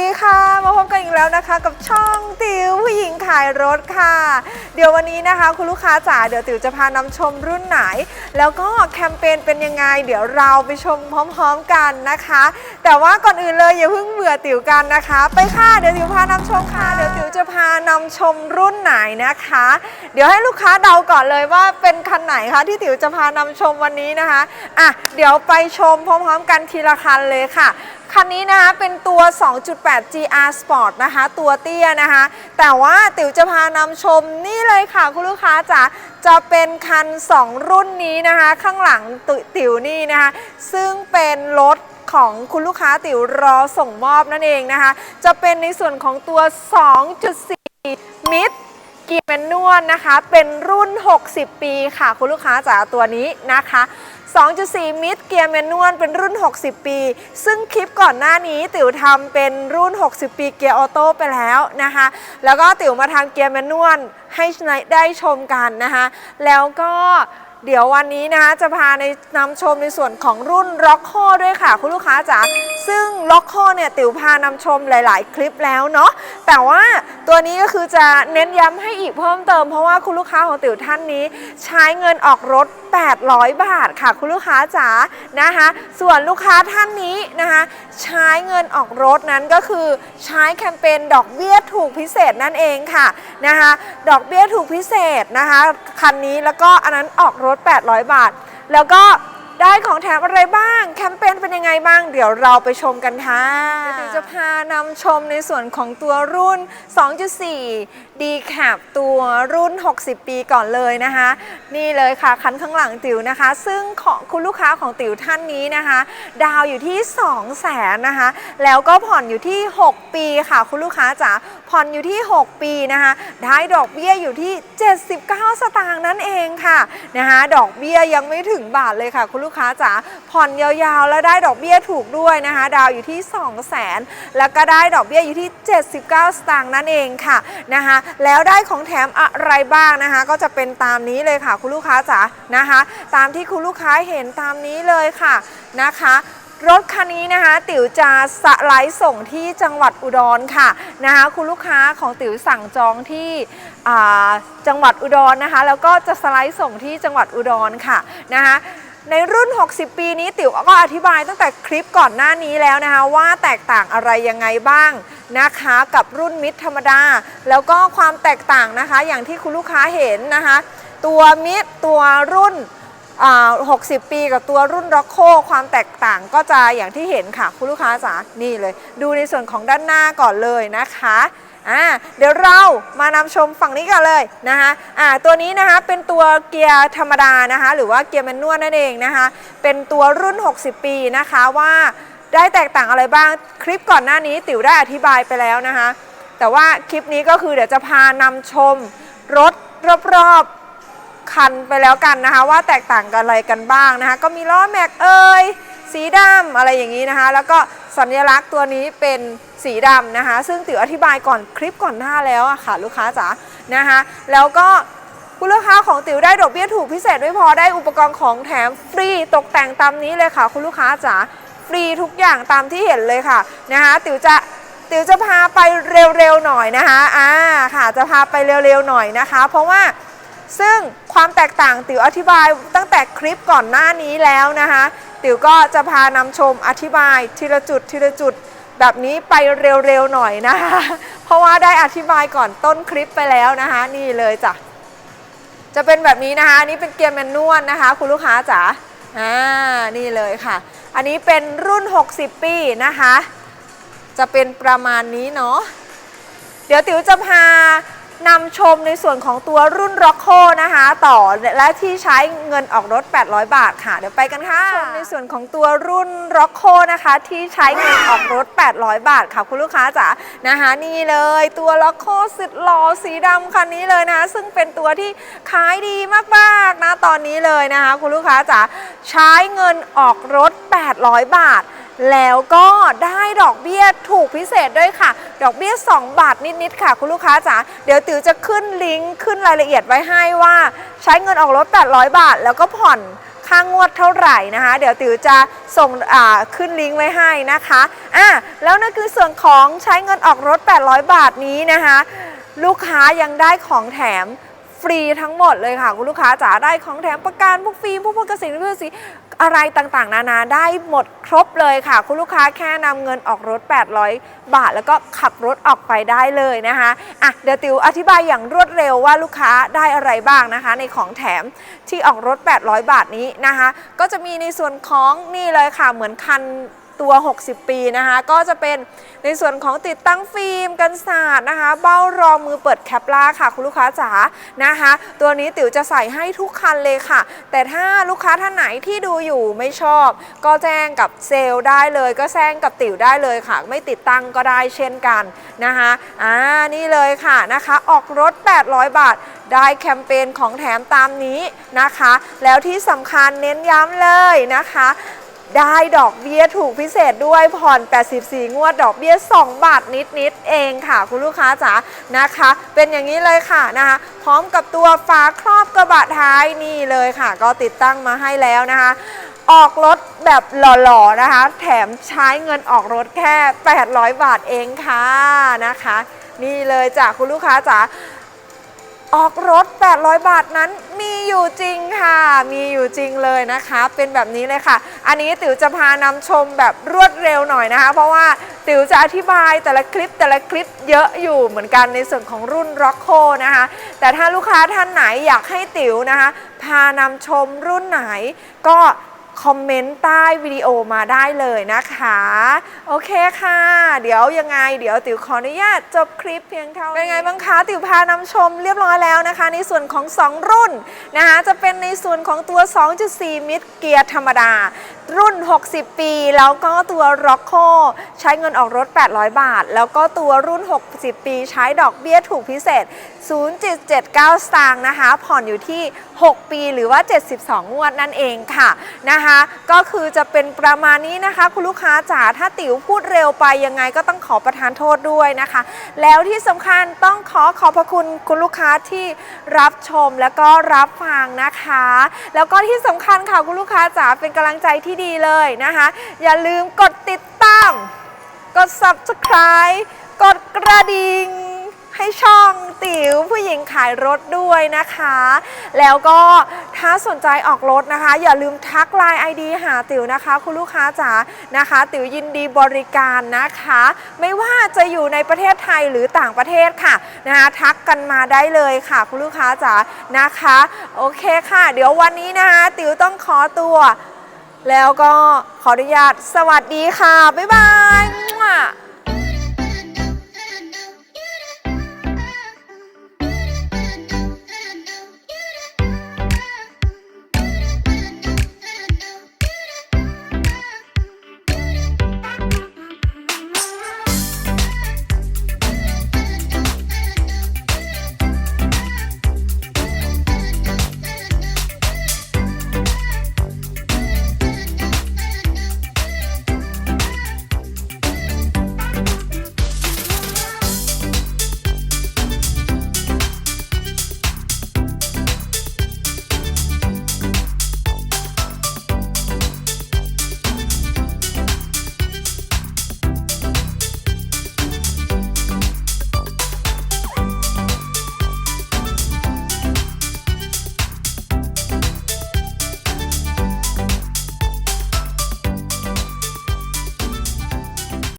ดีค่ะ มาพบกันอีกแล้วนะคะ กับช่องติ๋วผู้หญิงขายรถค่ะ เดี๋ยววันนี้นะคะคุณลูกค้าจ๋าเดี๋ยวติ๋วจะพานำชมรุ่นไหน แล้วก็แคมเปญเป็นยังไง เดี๋ยวเราไปชมพร้อมๆกันนะคะ แต่ว่าก่อนอื่นเลยอย่าเพิ่งเบื่อติ๋วกันนะคะ ไปค่ะเดี๋ยวติ๋วพานำชมค่ะเดี๋ยวติ๋วจะพานำชมรุ่นไหนนะคะ เดี๋ยวให้ลูกค้าเดาก่อนเลยว่าเป็นคันไหนคะที่ติ๋วจะพานำชมวันนี้นะคะอะเดี๋ยวไปชมพร้อม ๆ กันทีละคันเลยค่ะ คันนี้นะคะเป็นตัว 2.8 GR Sport นะคะ ตัวเตี้ยนะคะ แต่ว่าติ๋วจะพานำชมนี่เลยค่ะคุณลูกค้าจ๋าจะเป็นคัน 2 รุ่นนี้นะคะ ข้างหลังตติ๋วนี่นะคะ ซึ่งเป็นรถของคุณลูกค้าติ๋วรอส่งมอบนั่นเองนะคะ จะเป็นในส่วนของตัว 2.4 มิดเกียร์แมนนวลนะคะ เป็นรุ่น 60 ปีค่ะคุณลูกค้าจ๋าตัวนี้นะคะ 2.4 มิดเกียร์แมนนวลเป็นรุ่น 60 ปี ซึ่งคลิปก่อนหน้านี้ติ๋วทำเป็นรุ่น 60 ปีเกียร์ออโต้ไปแล้วนะคะ แล้วก็ติ๋วมาทางเกียร์แมนนวลให้ได้ชมกันนะคะ แล้วก็ เดี๋ยววันนี้นะคะจะพาในนำชมในส่วนของรุ่นล็อกโคด้วยค่ะ คุณลูกค้าจ๋าซึ่งล็อกโคเนี่ยติ๋วพานำชมหลาย ๆ คลิปแล้วเนาะแต่ว่าตัวนี้ก็คือจะเน้นย้ำให้อีกเพิ่มเติม เพราะว่าคุณลูกค้าของติ๋วท่านนี้ ใช้เงินออกรถ 800 บาทค่ะ คุณลูกค้าจ๋านะคะ ส่วนลูกค้าท่านนี้นะคะใช้เงินออกรถนั้นก็คือใช้แคมเปญดอกเบี้ยถูกพิเศษนั่นเองค่ะนะคะดอกเบี้ยถูกพิเศษนะคะคันนี้แล้วก็อันนั้นออกรรถ 800 บาท แล้วก็ได้ของแถมอะไรบ้าง แคมเปญเป็นยังไงบ้าง เดี๋ยวเราไปชมกันค่ะเดี๋ยวจะพานำชมในส่วนของตัวรุ่น 2.4 d c a p ตัวรุ่น 60 ปีก่อนเลยนะคะ นี่เลยค่ะคันข้างหลังติ๋วนะคะ ซึ่งของคุณลูกค้าของติ๋วท่านนี้นะคะ ดาวอยู่ที่ 2 0 0แสนนะคะ แล้วก็ผ่อนอยู่ที่ 6 ปีค่ะ คุณลูกค้าจ๋าผ่อนอยู่ที่ 6 ปีนะคะได้ดอกเบี้ยอยู่ที่ 79 สตางค์นั่นเองค่ะนะคะดอกเบี้ยยังไม่ถึงบาทเลยค่ะ คุณลูกค้าจ๋าผ่อนยาวๆ แล้วได้ดอกเบี้ยถูกด้วยนะคะ ดาวอยู่ที่ 2 0 0แสนแล้วก็ได้ดอกเบี้ยอยู่ที่ 79 สตางค์นั่นเองค่ะนะคะแล้วได้ของแถมอะไรบ้างนะคะ ก็จะเป็นตามนี้เลยค่ะ คุณลูกค้าจ๋านะคะ ตามที่คุณลูกค้าเห็นตามนี้เลยค่ะนะคะรถคันนี้นะคะ ติ๋วจะสไลด์ส่งที่จังหวัดอุดรค่ะนะคะคุณลูกค้าของติ๋วสั่งจองที่จังหวัดอุดรนะคะ แล้วก็จะสไลด์ส่งที่จังหวัดอุดรค่ะนะคะ ในรุ่น 60 ปีนี้ติ๋วก็อธิบายตั้งแต่คลิปก่อนหน้านี้แล้วนะคะ ว่าแตกต่างอะไรยังไงบ้างนะคะกับรุ่นมิดธรรมดา แล้วก็ความแตกต่างนะคะ อย่างที่คุณลูกค้าเห็นนะคะ ตัวมิดตัวรุ่น 60 ปีกับตัวรุ่นร็อกโคความแตกต่างก็จะอย่างที่เห็นค่ะ คุณลูกค้าจ๋านี่เลย ดูในส่วนของด้านหน้าก่อนเลยนะคะ อ่าเดี๋ยวเรามานำชมฝั่งนี้กันเลยนะคะอ่าตัวนี้นะคะเป็นตัวเกียร์ธรรมดานะคะหรือว่าเกียร์แมนนวลนั่นเองนะคะเป็นตัวรุ่น 60 ปีนะคะว่าได้แตกต่างอะไรบ้างคลิปก่อนหน้านี้ติ๋วได้อธิบายไปแล้วนะคะแต่ว่าคลิปนี้ก็คือเดี๋ยวจะพานำชมรถรอบๆคันไปแล้วกันนะคะ ว่าแตกต่างกันอะไรกันบ้างนะคะ ก็มีล้อแม็กเอยสีดำอะไรอย่างนี้นะคะ แล้วก็ สัญลักษณ์ตัวนี้เป็นสีดำนะคะ ซึ่งติ๋วอธิบายก่อนคลิปก่อนหน้าแล้วอะค่ะ ลูกค้าจ๋านะคะ แล้วก็คุณลูกค้าของติ๋วได้ดอกเบี้ยถูกพิเศษไม่พอได้อุปกรณ์ของแถมฟรีตกแต่งตามนี้เลยค่ะ คุณลูกค้าจ๋าฟรีทุกอย่างตามที่เห็นเลยค่ะนะคะติ๋วจะติ๋วจะพาไปเร็วๆหน่อยนะคะอ่าค่ะจะพาไปเร็วๆหน่อยนะคะ เพราะว่าซึ่งความแตกต่างติ๋วอธิบายตั้งแต่คลิปก่อนหน้านี้แล้วนะคะ ติ๋วก็จะพานำชมอธิบายทีละจุดทีละจุดแบบนี้ไปเร็วๆหน่อยนะคะ เพราะว่าได้อธิบายก่อนต้นคลิปไปแล้วนะคะ นี่เลยจ้ะจะเป็นแบบนี้นะคะ อันนี้เป็นเกียร์แมนนวลนะคะ คุณลูกค้าจ๋าอ่านี่เลยค่ะ อันนี้เป็นรุ่น 60 ปีนะคะ จะเป็นประมาณนี้เนาะเดี๋ยวติ๋วจะพา นำชมในส่วนของตัวรุ่น r o c โ o นะคะ ต่อและที่ใช้เงินออกรถ 800 บาทค่ะ เดี๋ยวไปกันค่ะชมในส่วนของตัวรุ่น r o c โ o นะคะ ที่ใช้เงินออกรถ 800 บาทค่ะ คุณลูกค้าจ๋านะคะนี่เลยตัว r o c โ o สุดหล่อสีดำคันนี้เลยนะะซึ่งเป็นตัวที่ขายดีมากๆนะตอนนี้เลยนะคะ คุณลูกค้าจ๋าใช้เงินออกรถ 800 บาท แล้วก็ได้ดอกเบี้ยถูกพิเศษด้วยค่ะ ดอกเบี้ย 2 บาทนิดๆค่ะ คุณลูกค้าจ๋าเดี๋ยวติ๋วจะขึ้นลิงก์ขึ้นรายละเอียดไว้ให้ว่า ใช้เงินออกรถ 800 บาท แล้วก็ผ่อนค่างวดเท่าไหร่นะคะ เดี๋ยวติ๋วจะส่งขึ้นลิงก์ไว้ให้นะคะอะแล้วนั่นคือส่วนของใช้เงินออกรถ 800 บาทนี้นะคะ ลูกค้ายังได้ของแถมฟรีทั้งหมดเลยค่ะ คุณลูกค้าจ๋าได้ของแถมประกันพวกฟิล์มพวกพวกเกษตรพืชสี อะไรต่างๆ นานาได้หมดครบเลยค่ะ คุณลูกค้าแค่นำเงินออกรถ 800 บาท แล้วก็ขับรถออกไปได้เลยนะคะอะเดี๋ยวติวอธิบายอย่างรวดเร็วว่าลูกค้าได้อะไรบ้างนะคะ ในของแถมที่ออกรถ 800 บาทนี้นะคะ ก็จะมีในส่วนของนี่เลยค่ะเหมือนคัน ตัว 60 ปีนะคะ ก็จะเป็นในส่วนของติดตั้งฟิล์มกันศาสตร์นะคะ เบ้ารองมือเปิดแคปล่าค่ะคุณลูกค้าจ๋านะคะ ตัวนี้ติ๋วจะใส่ให้ทุกคันเลยค่ะ แต่ถ้าลูกค้าท่านไหนที่ดูอยู่ไม่ชอบ ก็แจ้งกับเซลล์ได้เลย ก็แจ้งกับติ๋วได้เลยค่ะ ไม่ติดตั้งก็ได้เช่นกันนะคะอ่านี่เลยค่ะนะคะ ออกรถ 800 บาทได้แคมเปญของแถมตามนี้นะคะ แล้วที่สำคัญเน้นย้ำเลยนะคะ ได้ดอกเบี้ยถูกพิเศษด้วยผ่อน 84 งวดดอกเบี้ย 2 บาทนิดๆเองค่ะ คุณลูกค้าจ๋านะคะ เป็นอย่างนี้เลยค่ะนะคะ พร้อมกับตัวฝาครอบกระบะท้ายนี่เลยค่ะ ก็ติดตั้งมาให้แล้วนะคะ ออกรถแบบหล่อๆนะคะ แถมใช้เงินออกรถแค่ 800 บาทเองค่ะนะคะ นี่เลยจ้ะคุณลูกค้าจ๋า ออกรถ 800 บาทนั้นมีอยู่จริงค่ะ มีอยู่จริงเลยนะคะ เป็นแบบนี้เลยค่ะ อันนี้ติ๋วจะพานำชมแบบรวดเร็วหน่อยนะคะ เพราะว่าติ๋วจะอธิบายแต่ละคลิปแต่ละคลิปเยอะอยู่เหมือนกันในส่วนของรุ่น r o c k o นะคะ แต่ถ้าลูกค้าท่านไหนอยากให้ติ๋วนะคะ พานำชมรุ่นไหนก็ คอมเมนต์ใต้วิดีโอมาได้เลยนะคะ โอเคค่ะ เดี๋ยวยังไง เดี๋ยวติ๋วขออนุญาตจบคลิปเพียงเท่านี้เป็นไงบ้างคะติ๋วพานำชมเรียบร้อยแล้วนะคะ ในส่วนของ 2 รุ่นนะคะจะเป็นในส่วนของตัว 2.4 มิตรเกียร์ธรรมดา รุ่น 60 ปี แล้วก็ตัว r o c k o ใช้เงินออกรถ 800 บาท แล้วก็ตัวรุ่น 60 ปี ใช้ดอกเบี้ยถูกพิเศษ 0.79 สตางค์นะคะ ผ่อนอยู่ที่ 6 ปีหรือว่า 72 งวดนั่นเองค่ะนะคะก็คือจะเป็นประมาณนี้นะคะ คุณลูกค้าจ๋าถ้าติ๋วพูดเร็วไปยังไงก็ต้องขอประทานโทษด้วยนะคะ แล้วที่สำคัญต้องขอขอบพระคุณคุณลูกค้าที่รับชมแล้วก็รับฟังนะคะ แล้วก็ที่สำคัญค่ะคุณลูกค้าจ๋าเป็นกำลังใจที่ดีเลยนะคะ อย่าลืมกดติดตาม กด subscribe กดกระดิ่งให้ช่องติ๋วผู้หญิงขายรถด้วยนะคะ แล้วก็ ถ้าสนใจออกรถนะคะ อย่าลืมทักไลน์ ID หาติ๋วนะคะ คุณลูกค้าจ๋านะคะ ติ๋วยินดีบริการนะคะ ไม่ว่าจะอยู่ในประเทศไทยหรือต่างประเทศค่ะนะคะทักกันมาได้เลยค่ะ คุณลูกค้าจ๋านะคะ โอเคค่ะ เดี๋ยววันนี้นะคะ ติ๋วต้องขอตัว แล้วก็ขออนุญาตสวัสดีค่ะ บ๊ายบาย